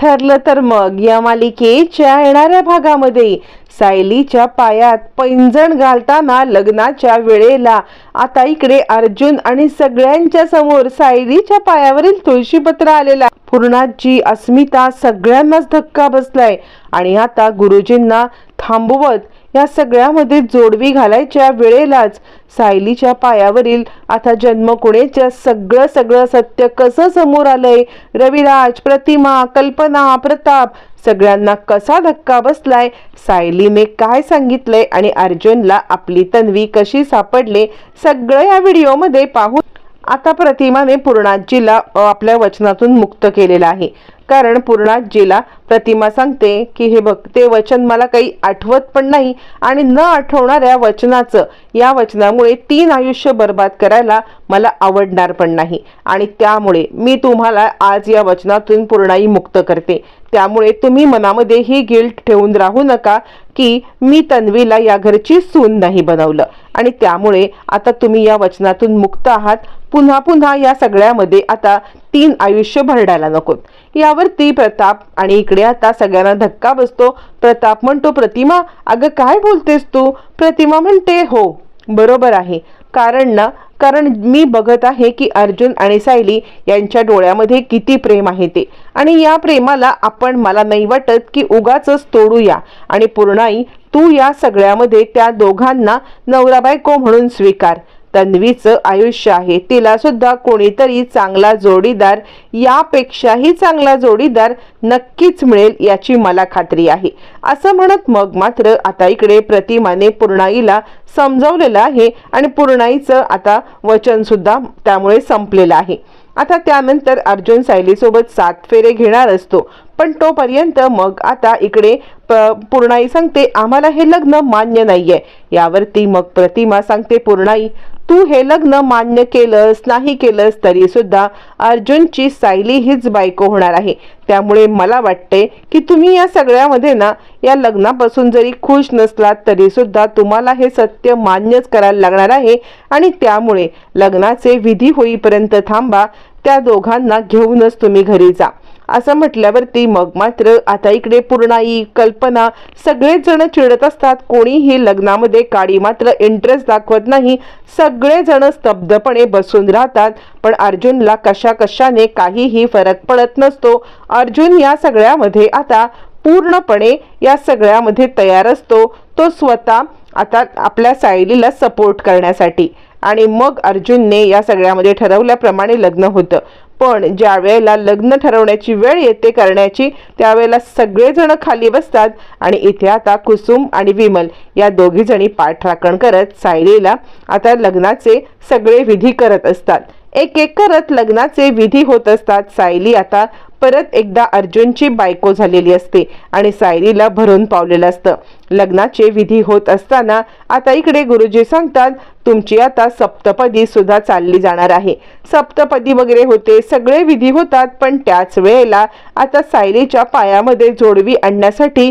ठरलं तर मग या मालिकेच्या येणाऱ्या भागामध्ये सायलीच्या पायात पैंजण घालताना लग्नाच्या वेळेला आता इकडे अर्जुन आणि सगळ्यांच्या समोर सायलीच्या पायावरील तुळशीपत्र आलेला पूर्णाची अस्मिता सगळ्यांनाच धक्का बसलाय. आणि आता गुरुजींना थांबवत या सगळ्यामध्ये जोडवी घालायच्या वेळेलाच सायलीच्या पायावरील आता जन्म कुणेच्या सगळं सगळं सत्य कसं समोर आलंय? रविराज प्रतिमा कल्पना प्रताप सगळ्यांना कसा धक्का बसलाय? सायलीने काय सांगितलंय आणि अर्जुनला आपली तन्वी कशी सापडले? सगळं या व्हिडिओमध्ये पाहून आता प्रतिमाने पूर्णाजीला आपल्या वचनातून मुक्त केलेलं आहे. कारण पूर्णाजीला प्रतिमा सांगते की हे बघ ते वचन मला काही आठवत पण नाही आणि न आठवणाऱ्या वचनाचं या वचनामुळे तीन आयुष्य बर्बाद करायला मला आवडणार पण नाही. आणि त्यामुळे मी तुम्हाला आज या वचनातून पूर्णाई मुक्त करते. त्यामुळे तुम्ही मनामध्ये ही गिल्ट ठेवून राहू नका की मी तन्वीला या घरची सून नाही बनवलं. आणि त्यामुळे आता तुम्ही या वचनातून मुक्त आहात. पुन्हा पुन्हा या सगळ्यामध्ये आता तीन आयुष्य भरडायला नकोत. यावरती प्रताप आणि इकडे आता सगळ्यांना धक्का बसतो. प्रताप म्हणतो प्रतिमा अगं काय बोलतेस तू? प्रतिमा म्हणते हो बरोबर आहे. कारण ना कारण मी बघत आहे की अर्जुन आणि सायली यांच्या डोळ्यामध्ये किती प्रेम आहे ते. आणि या प्रेमाला आपण मला नाही वाटत की उगाच तोडूया. आणि पूर्णाई तू या सगळ्यामध्ये त्या दोघांना नवरा बायको म्हणून स्वीकार. तन्वीचं आयुष्य आहे. तिला सुद्धा कोणीतरी चांगला जोडीदार यापेक्षाही चांगला जोडीदार नक्कीच मिळेल याची मला खात्री आहे. असं म्हणत मग मात्र आता इकडे प्रतिमाने पूर्णाईला समजवलेलं आहे आणि पूर्णाईचं आता वचन सुद्धा त्यामुळे संपलेलं आहे. आता त्यानंतर अर्जुन सायलीसोबत सात फेरे घेणार असतो. पण तोपर्यंत मग आता इकडे प- पूर्णाई सांगते आम्हाला हे लग्न मान्य नाहीये. यावरती मग प्रतिमा सांगते पूर्णाई तू हे लग्न मान्य केलंस नाही केलंस तरी सुद्धा अर्जुनची सायली हीच बायको होणार आहे. त्यामुळे मला वाटते की तुम्ही या सगळ्यामध्ये ना या लग्नापासून जरी खुश नसलात तरी सुद्धा तुम्हाला हे सत्य मान्यच करायला लागणार आहे. आणि त्यामुळे लग्नाचे विधी होईपर्यंत थांबा त्या दोघांना घेऊनच तुम्ही घरी जा. असं म्हटल्यावरती मग मात्र आता इकडे पूर्णाई कल्पना सगळेच जण चिडत असतात. कोणीही लग्नामध्ये काळी मात्र इंटरेस्ट दाखवत नाही. सगळेजण स्तब्धपणे बसून राहतात. पण अर्जुनला कशा कशाने काहीही फरक पडत नसतो. अर्जुन या सगळ्यामध्ये आता पूर्णपणे या सगळ्यामध्ये तयार असतो. तो स्वतः आता आपल्या सायलीला सपोर्ट करण्यासाठी. आणि मग अर्जुनने या सगळ्यामध्ये ठरवल्याप्रमाणे लग्न होतं. पण ज्या वेळेला लग्न ठरवण्याची वेळ येते करण्याची त्यावेळेला सगळेजण खाली बसतात आणि इथे आता कुसुम आणि विमल या दोघी जणी पाठराखण करत सायलीला आता लग्नाचे सगळे विधी करत असतात. एक एक करत लग्नाचे विधी होत असतात. सायली आता परत एकदा अर्जुनची बायको झालेली असते आणि सायरीला भरून पावलेलं असतं. लग्नाचे विधी होत असताना आता इकडे गुरुजी सांगतात तुमची आता सप्तपदी सुद्धा चालली जाणार आहे. सप्तपदी वगैरे होते सगळे विधी होतात पण त्याच वेळेला आता सायरीच्या पायामध्ये जोडवी आणण्यासाठी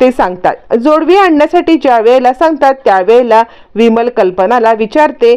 ते सांगतात. जोडवी आणण्यासाठी ज्या वेळेला सांगतात त्यावेळेला विमल कल्पनाला विचारते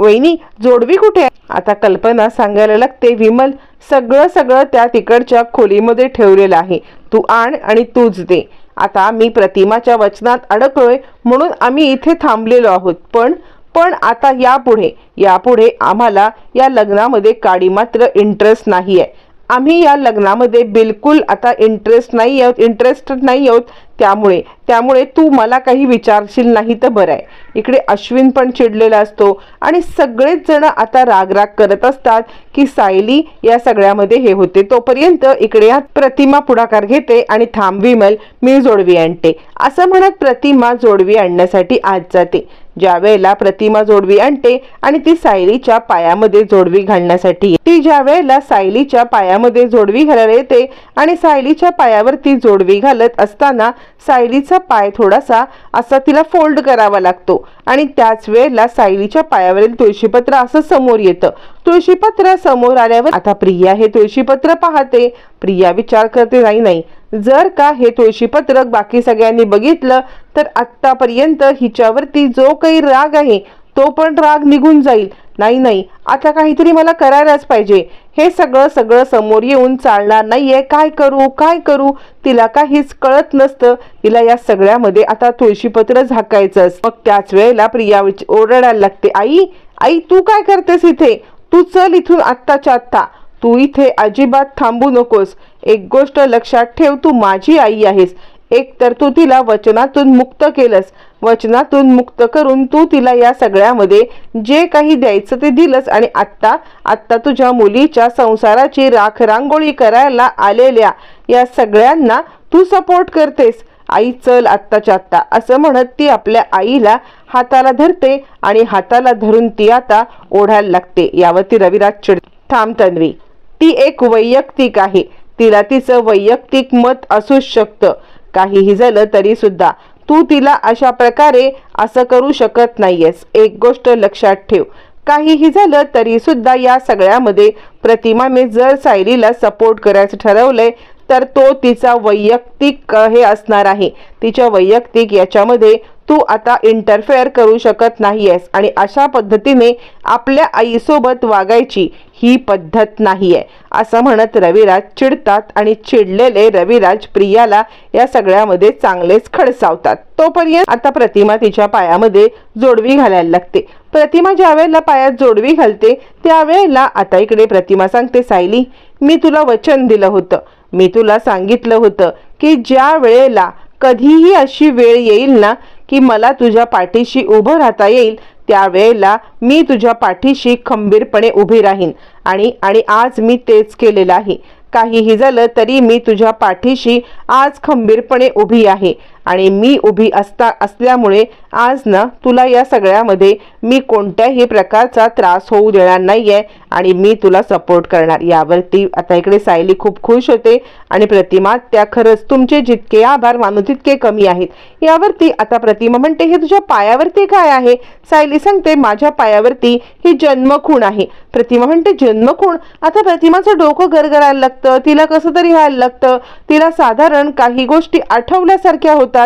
वहिनी जोडवी कुठे आता कल्पना सांगायला लागते विमल सगळं सगळं त्या तिकडच्या खोलीमध्ये ठेवलेलं आहे. तू आण आणि तूच दे. आता मी प्रतिमाच्या वचनात अडकलोय म्हणून आम्ही इथे थांबलेलो आहोत. पण पण आता यापुढे यापुढे आम्हाला या लग्नामध्ये काडी मात्र इंटरेस्ट नाही आहे आम्ही या लग्नामध्ये बिलकुल आता इंटरेस्ट नाही आहोत इंटरेस्ट नाही आहोत. त्यामुळे त्यामुळे तू मला काही विचारशील नाही तर बरं आहे. इकडे अश्विन पण चिडलेला असतो आणि सगळेच जण आता रागराग करत असतात की सायली या सगळ्यामध्ये हे होते. तोपर्यंत इकडे प्रतिमा पुढाकार घेते आणि थांब विमल मी जोडवी आणते. असं म्हणत प्रतिमा जोडवी आणण्यासाठी आज जाते. ज्यावेळेला प्रतिमा जोडवी आणते आणि ती सायलीच्या पायामध्ये जोडवी घालण्यासाठी ती ज्या वेळेला सायलीच्या पायामध्ये जोडवी घालायला येते आणि सायलीच्या पायावर ती जोडवी घालत असताना सायलीचा पाय थोडासा असा तिला फोल्ड करावा लागतो. आणि त्याच वेळेला सायलीच्या पायावरील तुळशीपत्र असं समोर येतं. तुळशीपत्र समोर आल्यावर आता प्रिया हे तुळशीपत्र पाहते. प्रिया विचार करते नाही नाही. जर का हे तुळशीपत्र बाकी सगळ्यांनी बघितलं तर आत्तापर्यंत हिच्यावरती जो काही राग आहे तो पण राग निघून जाईल. नाही नाही आता काहीतरी मला करायलाच पाहिजे. हे सगळं सगळं समोर येऊन चालणार नाहीये. काय करू काय करू? तिला काहीच कळत नसतं. तिला या सगळ्यामध्ये आता तुळशीपत्र झाकायचंच मग त्याच वेळेला प्रिया विच- ओरडायला लागते. आई आई तू काय करतेस इथे? तू चल इथून आत्ताच्या आत्ता. तू इथे अजिबात थांबू नकोस. एक गोष्ट लक्षात ठेव. तू माझी आई आहेस. एक तर तू तिला वचनातून मुक्त केलंस. वचनातून मुक्त करून तू तिला या सगळ्यामध्ये जे काही द्यायचं ते दिलंस. आणि आत्ता आत्ता तुझ्या मुलीच्या संसाराची राख रांगोळी करायला आलेल्या या सगळ्यांना तू सपोर्ट करतेस. आई चल आत्ताच्या आत्ता. असं म्हणत ती आपल्या आईला हाताला धरते आणि हाताला धरून ती आता ओढायला लागते. यावरती रविराज चिड थांब तन्वी. ती एक वैयक्तिक आहे. तिला तिचं वैयक्तिक मत असूच शकतं. काहीही झालं तरी सुद्धा तू तिला अशा प्रकारे असं करू शकत नाहीयेस. एक गोष्ट लक्षात ठेव. काहीही झालं तरी सुद्धा या सगळ्यामध्ये प्रतिमाने जर सायलीला सपोर्ट करायचं ठरवलंय तर तो तिचा वैयक्तिक हे असणार आहे. तिच्या वैयक्तिक याच्यामध्ये तू आता इंटरफेअर करू शकत नाहीयेस आणि अशा पद्धतीने आपल्या आईसोबत वागायची ही पद्धत नाही आहे असं म्हणत रविराज चिडतात आणि चिडलेले रविराज प्रियाला या सगळ्यामध्ये चांगलेच खडसावतात. तोपर्यंत आता प्रतिमा तिच्या पायामध्ये जोडवी घालायला लागते. प्रतिमा ज्या वेळेला पायात जोडवी घालते त्यावेळेला आता इकडे प्रतिमा सांगते सायली मी तुला वचन दिलं होतं. मी तुला सांगितलं होतं की ज्या वेळेला कधीही अशी वेळ येईल ना की मला तुझ्या पाठीशी उभं राहता येईल त्यावेळेला मी तुझ्या पाठीशी खंबीरपणे उभी राहीन. आणि आणि आज मी तेच केलेलं आहे. काहीही झालं तरी मी तुझ्या पाठीशी आज खंबीरपणे उभी आहे. आणि मी उभी असता असल्यामुळे आज ना तुला या सगळ्यामध्ये मी कोणत्याही प्रकारचा त्रास होऊ देणार नाही आहे आणि मी तुला सपोर्ट करणार. यावरती आता इकडे सायली खूप खुश होते आणि प्रतिमा त्या खरंच तुमचे जितके आभार मानू तितके कमी आहेत. यावरती आता प्रतिमा म्हणते हे तुझ्या पायावरती काय आहे? सायली सांगते माझ्या पायावरती ही जन्मखूण आहे. प्रतिमा म्हणते जन्मखूण? आता प्रतिमाचं डोकं गरगरायला लागतं तिला कसं तरी व्हायला लागतं. तिला साधारण काही गोष्टी आठवल्यासारख्या होतात.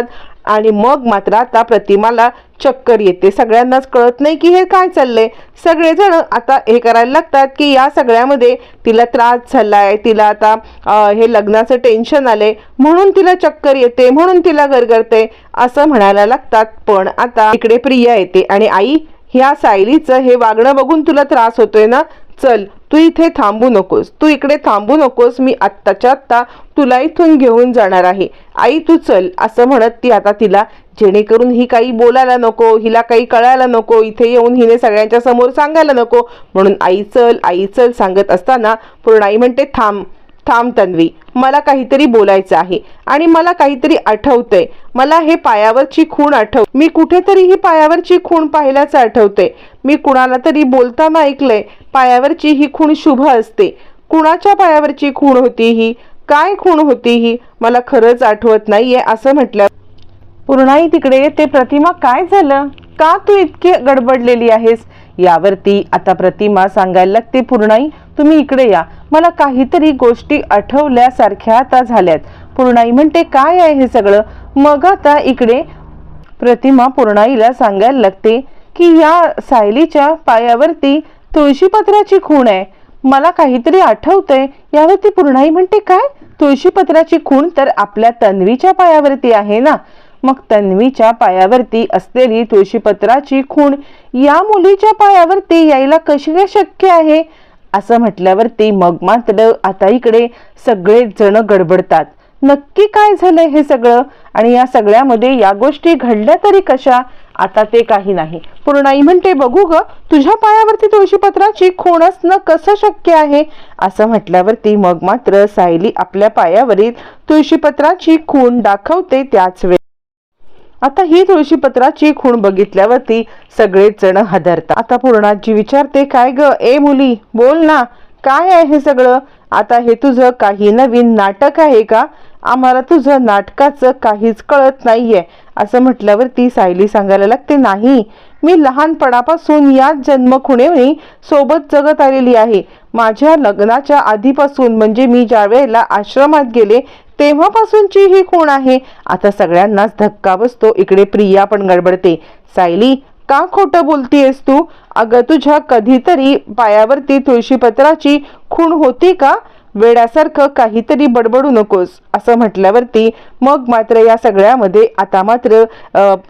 आणि मग मात्र आता प्रतिमाला चक्कर येते. सगळ्यांनाच कळत नाही की हे काय चाललंय. सगळेजण आता हे करायला लागतात की या सगळ्यामध्ये तिला त्रास झालाय तिला आता हे लग्नाचं टेन्शन आलंय. म्हणून तिला चक्कर येते म्हणून तिला गरगरते असं म्हणायला लागतात. पण आता इकडे प्रिया येते आणि आई ह्या सायलीचं हे वागणं बघून तुला त्रास होतोय ना? चल तू इथे थांबू नकोस. तू इकडे थांबू नकोस. मी आत्ताच्या आत्ता तुला इथून घेऊन जाणार आहे. आई तू चल असं म्हणत ती आता तिला जेणेकरून ही काही बोलायला नको हिला काही कळायला नको इथे येऊन हिने सगळ्यांच्या समोर सांगायला नको. म्हणून आई चल आई चल सांगत असताना पूर्ण आई म्हणते थांब थांब तन्वी मला काहीतरी बोलायचं आहे आणि मला काहीतरी आठवतंय. मला हे पायावरची खूण आठव मी कुठेतरी ही पायावरची खूण पाहिल्याचं आठवते मी कुणाला तरी बोलताना ऐकलंय पायावरची ही खूण शुभ असते. कुणाच्या पायावरची खूण होती ही? काय खूण होती ही? मला खरंच आठवत नाहीये असं म्हटलं. पूर्णाई तिकडे ते प्रतिमा काय झालं? का तू इतकी गडबडलेली आहेस? यावरती आता प्रतिमा सांगायला लागते पूर्णाई तुम्ही इकडे या. मला काहीतरी गोष्टी आठवल्यासारख्या आता झाल्यात. पूर्णाई म्हणते काय आहे हे सगळं? मग आता इकडे प्रतिमा पूर्णाईला सांगायला लागते की या सायलीच्या पायावरती तुळशीपत्राची खूण आहे. मला काहीतरी आठवतंय. यावरती पूर्णाई म्हणते काय? तुळशीपत्राची खूण तर आपल्या तन्वीच्या पायावरती आहे ना? मग तन्वीच्या पायावरती असलेली तुळशीपत्राची खूण या मुलीच्या पायावरती यायला कशी काय शक्य आहे? असं म्हटल्यावरती मग मात्र आता इकडे सगळेच जण गडबडतात. नक्की काय झालंय हे सगळं? आणि या सगळ्यामध्ये या गोष्टी घडल्या तरी कशा? आता ते काही नाही. पूर्णाई म्हणते बघू ग तुझ्या पायावरती तुळशीपत्राची खूण असणं कसं शक्य आहे? असं म्हटल्यावरती मग मात्र सायली आपल्या पायावरील तुळशीपत्राची खूण दाखवते त्याच वेळी. आता ही तुळशीपत्राची खूण बघितल्यावरती सगळेच जण हदरतात. आता पूर्णाजी विचारते काय ग? ए मुली बोल ना काय आहे हे सगळं? आता हे तुझं काही नवीन नाटक आहे का? आम्हाला तुझं नाटकाचं काहीच कळत नाहीये असं म्हटल्यावरती सायली सांगायला लागते नाही मी लहानपणापासून याच जन्मखुणेवणी सोबत जगत आलेली आहे. माझ्या लग्नाच्या आधीपासून म्हणजे मी ज्या वेळेला आश्रमात गेले तेव्हापासूनची ही खूण आहे. आता सगळ्यांनाच धक्का बसतो इकडे प्रिया पण गडबडते. सायली का खोटं बोलतीयस तू? अगं तुझ्या कधीतरी पायावरती तुळशीपत्राची खूण होती का? वेड्यासारखं काहीतरी बडबडू नकोस असं म्हटल्यावरती मग मात्र या सगळ्यामध्ये आता मात्र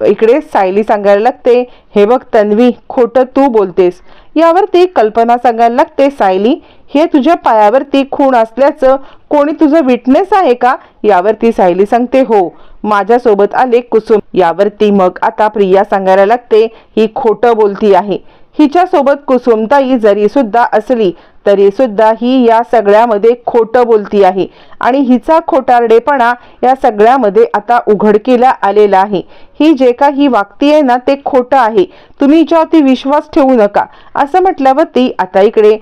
इकडे सायली सांगायला लागते हे बघ तन्वी खोटं तू बोलतेस. यावरती कल्पना सांगायला लागते सायली हे तुझ्या पायावरती खूण असल्याचं कोणी तुझं विटनेस आहे का? यावरती सायली सांगते हो माझ्यासोबत आले कुसुम. यावरती मग आता प्रिया सांगायला लागते ही खोटं बोलती आहे. हिच्यासोबत कुसुमताई जरी सुद्धा असली तरी सुद्धा ही या सगळ्यामध्ये खोटं बोलती आहे. आणि हिचा खोटारडेपणा या सगळ्यामध्ये आता उघडकीला आलेला आहे. ही जे काही वागतीये ना ते खोटं आहे. तुम्ही हिच्यावरती विश्वास ठेवू नका. असं म्हटल्यावरती आता इकडे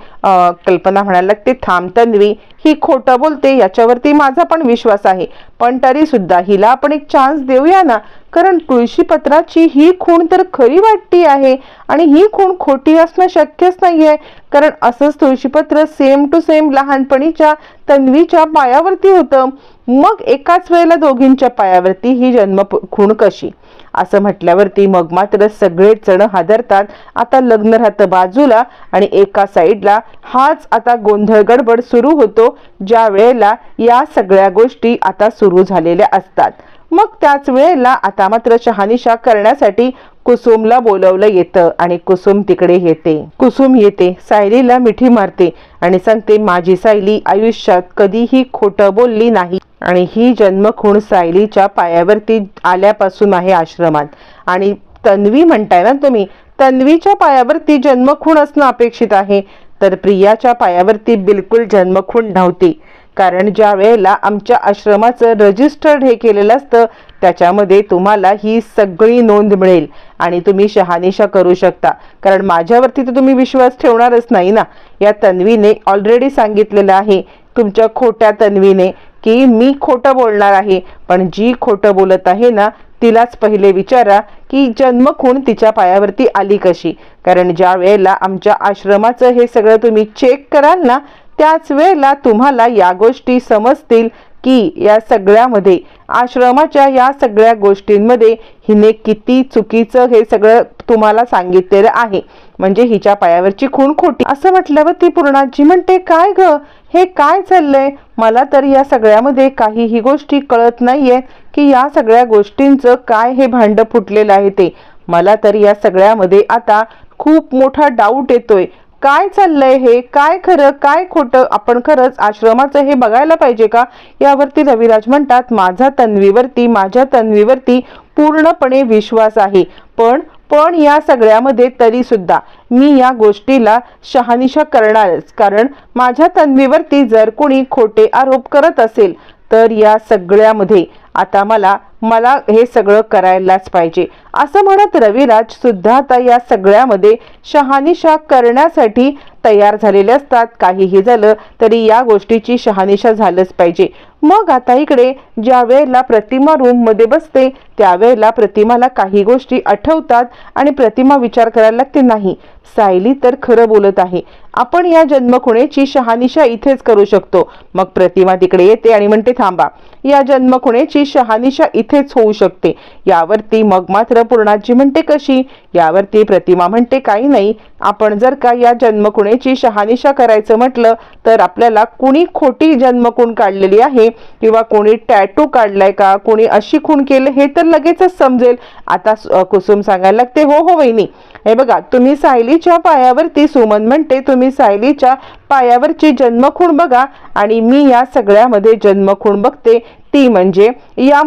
कल्पना म्हणायला लागते थांब तन्वी ही खोटं बोलते याच्यावरती माझा पण विश्वास आहे. पण तरी सुद्धा हिला आपण एक चान्स देऊया ना. कारण तुळशीपत्राची ही खूण तर खरी वाटती आहे आणि ही खूण खोटी असणं शक्यच नाहीये. कारण असंच तुळशीपत्र सेम टू सेम लहानपणीच्या तन्वीच्या पायावरती होतं. मग एकाच वेळेला दोघींच्या पायावरती ही जन्म खूण कशी? असं म्हटल्यावरती मग मात्र सगळेच जण हादरतात. आता लग्न राहतं बाजूला आणि एका साईडला हाच आता गोंधळ गडबड सुरू होतो. ज्या वेळेला या सगळ्या गोष्टी आता सुरू झालेल्या असतात. मग त्याच वेळेला आता मात्र शहानिशा करण्यासाठी कुसुमला बोलवलं येतं आणि कुसुम तिकडे येते. कुसुम येते सायलीला मिठी मारते आणि सांगते माझी सायली आयुष्यात कधीही खोटं बोलली नाही. आणि ही जन्मखूण सायलीच्या पायावरती आल्यापासून आहे आश्रमात. आणि तन्वी म्हणताय ना तुम्ही तन्वीच्या पायावरती जन्मखूण असणं अपेक्षित आहे. तर प्रियाच्या पायावरती बिलकुल जन्मखूण नव्हती. कारण ज्या वेळेला आमच्या आश्रमाचं रजिस्टर्ड हे केलेलं असतं त्याच्यामध्ये तुम्हाला ही सगळी नोंद मिळेल आणि तुम्ही शहानिशा करू शकता. कारण माझ्यावरती तर तुम्ही विश्वास ठेवणारच नाही ना. या तन्वीने ऑलरेडी सांगितलेलं आहे तुमच्या खोट्या तन्वीने की मी खोटं बोलणार आहे. पण जी खोटं बोलत आहे ना तिलाच पहिले विचारा की जन्मखूण तिच्या पायावरती आली कशी. कारण ज्या वेळेला आमच्या आश्रमाचं हे सगळं तुम्ही चेक कराल ना त्याच वेळेला तुम्हाला या गोष्टी समजतील की या सगळ्यामध्ये आश्रमाच्या या सगळ्या गोष्टींमध्ये हिने किती चुकीचं हे सगळं तुम्हाला सांगितलेलं आहे. म्हणजे हिच्या पायावरची खूण खोटी. असं म्हटल्यावर ती पूर्णाजी म्हणते काय ग? हे काय चाललंय? मला तर या सगळ्यामध्ये काही ही गोष्टी कळत नाहीये की या सगळ्या गोष्टींचं काय हे भांड फुटलेलं आहे ते. मला तर या सगळ्यामध्ये आता खूप मोठा डाऊट येतोय. काय चाललंय हे? काय खरं काय खोटं? आपण खरंच आश्रमाचं हे बघायला पाहिजे का? यावरती रविराज म्हणतात माझा तन्वीवरती माझ्या तन्वीवरती पूर्णपणे विश्वास आहे. पण पण या सगळ्यामध्ये तरी सुद्धा मी या गोष्टीला शहानिशा करणारच. कारण माझ्या तन्वीवरती जर कोणी खोटे आरोप करत असेल तर या सगळ्यामध्ये आता मला मला हे सगळं करायलाच पाहिजे. असं म्हणत रविराज सुद्धा आता या सगळ्यामध्ये शहानिशा करण्यासाठी तयार झालेले असतात. काहीही झालं तरी या गोष्टीची शहानिशा झालंच पाहिजे. मग आता इकडे ज्या वेळेला प्रतिमा रूममध्ये बसते त्यावेळेला प्रतिमाला काही गोष्टी आठवतात आणि प्रतिमा विचार करायला लागते नाही सायली तर खरं बोलत आहे. आपण या जन्मखुणेची शहानिशा इथेच करू शकतो. मग प्रतिमा तिकडे येते आणि म्हणते थांबा. या जन्मखुणेची शहानिशा इथेच होऊ शकते. यावरती मग मात्र पूर्णाजी म्हणते कशी? यावरती प्रतिमा म्हणते काही नाही. आपण जर का या जन्मकुणेची शहानिशा करायचं म्हटलं तर आपल्याला कुणी खोटी जन्मकुण काढलेली आहे किंवा कोणी टॅटू काढलाय का कोणी अशी खूण केलं हे तर लगेचच समजेल. आता कुसुम सांगायला लागते हो हो वहिनी हे बघा तुम्ही सायलीच्या पायावरती सुमन म्हणते तुम्ही सायलीच्या पायावरची जन्मखूण बघा आणि मी या सगळ्यामध्ये जन्मखूण बघते. ती म्हणजे या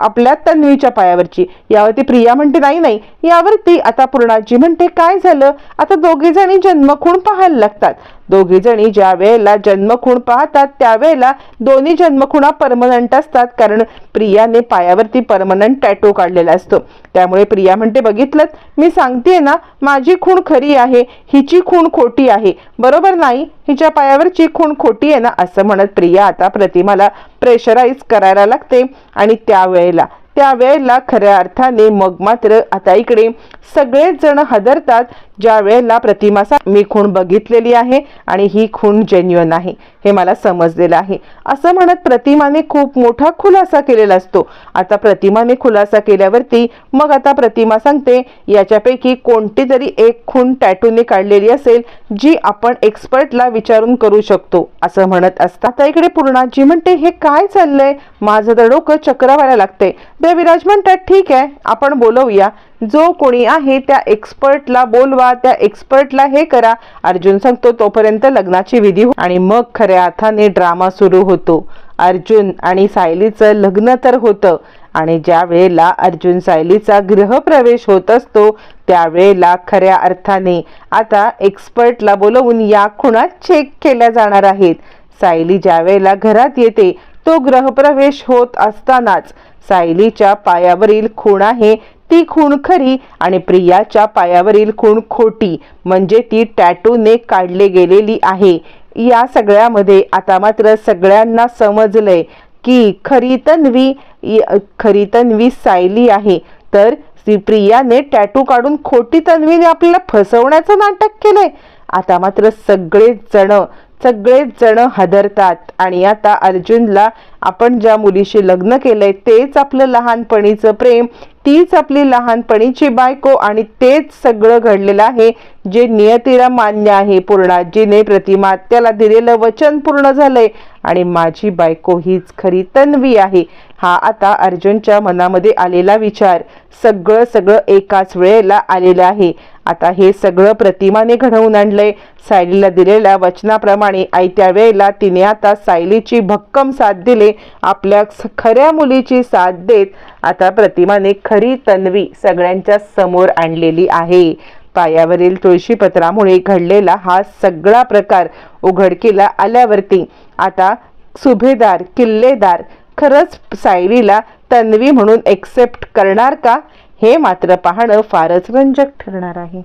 आपल्या तन्वीच्या पायावरची. यावरती प्रिया म्हणते नाही नाही यावरती. आता पूर्णाजी म्हणते काय झालं? आता दोघे जणी जन्मखूण पाहायला लागतात. दोघी जणी ज्या वेळेला जन्मखूण पाहतात त्यावेळेला दोन्ही जन्मखुणा परमनंट असतात. कारण प्रियाने पायावरती परमनंट टॅटो काढलेला असतो. त्यामुळे प्रिया म्हणते बघितलं मी सांगते ना माझी खूण खरी आहे हिची खूण खोटी आहे. बरोबर नाही हिच्या पायावरची खूण खोटी आहे ना असं म्हणत प्रिया आता प्रतिमाला प्रेशराईज करायला लागते. आणि त्यावेळेला त्यावेळेला खऱ्या अर्थाने मग मात्र आता इकडे सगळेच जण हदरतात ज्या वेळेला प्रतिमासा मी खूण बघितलेली आहे आणि ही खूण जेन्युअन आहे. हे मला समजलेलं आहे. असं म्हणत प्रतिमाने खूप मोठा खुलासा केलेला असतो. आता प्रतिमाने खुलासा केल्यावरती मग आता प्रतिमा सांगते याच्यापैकी कोणती तरी एक खून टॅटूने काढलेली असेल जी आपण एक्सपर्टला विचारून करू शकतो. असं म्हणत असता आता इकडे पूर्णाजी म्हणते हे काय चाललंय? माझं तर डोकं चक्र व्हायला लागतंय. देविराज म्हणतात ठीक आहे आपण बोलवूया. जो कोणी आहे त्या एक्सपर्टला बोलवा त्या एक्सपर्टला हे करा. अर्जुन सांगतो तोपर्यंत लग्नाची विधी हो. आणि मग खऱ्या अर्थाने ड्रामा सुरू होतो. अर्जुन आणि सायलीचं लग्न तर होतं आणि ज्या वेळेला अर्जुन सायलीचा गृहप्रवेश होत असतो त्यावेळेला खऱ्या अर्थाने आता एक्सपर्टला बोलवून या खुणा चेक केल्या जाणार आहेत. सायली ज्या वेळेला घरात येते तो ग्रहप्रवेश होत असतानाच सायलीच्या पायावरील खूण आहे. ती खूण खरी आणि प्रियाच्या पायावरील खूण खोटी म्हणजे ती टॅटूने काढले गेलेली आहे. या सगळ्यामध्ये आता मात्र सगळ्यांना समजलंय की खरी तन्वी खरी तन्वी सायली आहे. तर ती प्रियाने टॅटू काढून खोटी तन्वीने आपल्याला फसवण्याचं नाटक केलंय. आता मात्र सगळेच जण सगळेच जण हादरतात. आणि आता अर्जुनला आपण ज्या मुलीशी लग्न केलंय तेच आपलं लहानपणीचं प्रेम तीच आपली लहानपणीची बायको आणि तेच सगळं घडलेलं आहे जे नियतीला मान्य आहे. पूर्णाजीने प्रतिमा त्याला दिलेलं वचन पूर्ण झालंय आणि माझी बायको हीच खरी तन्वी आहे. हा आता अर्जुनच्या मनामध्ये आलेला विचार सगळं सगळं एकाच वेळेला आलेलं आहे. आता हे सगळं प्रतिमाने घडवून आणलंय. सायलीला दिलेल्या वचनाप्रमाणे आयत्या वेळेला तिने आता सायलीची भक्कम साथ दिले. आपल्या स- खऱ्या मुलीची साथ देत आता प्रतिमाने खरी तन्वी सगळ्यांच्या समोर आणलेली आहे. पायावरील तुळशीपत्रामुळे घडलेला हा सगळा प्रकार उघडकीला आल्यावरती आता सुभेदार किल्लेदार खरंच सायलीला तन्वी म्हणून एक्सेप्ट करणार का? हे मात्र पाहणं फारच रंजक ठरणार आहे.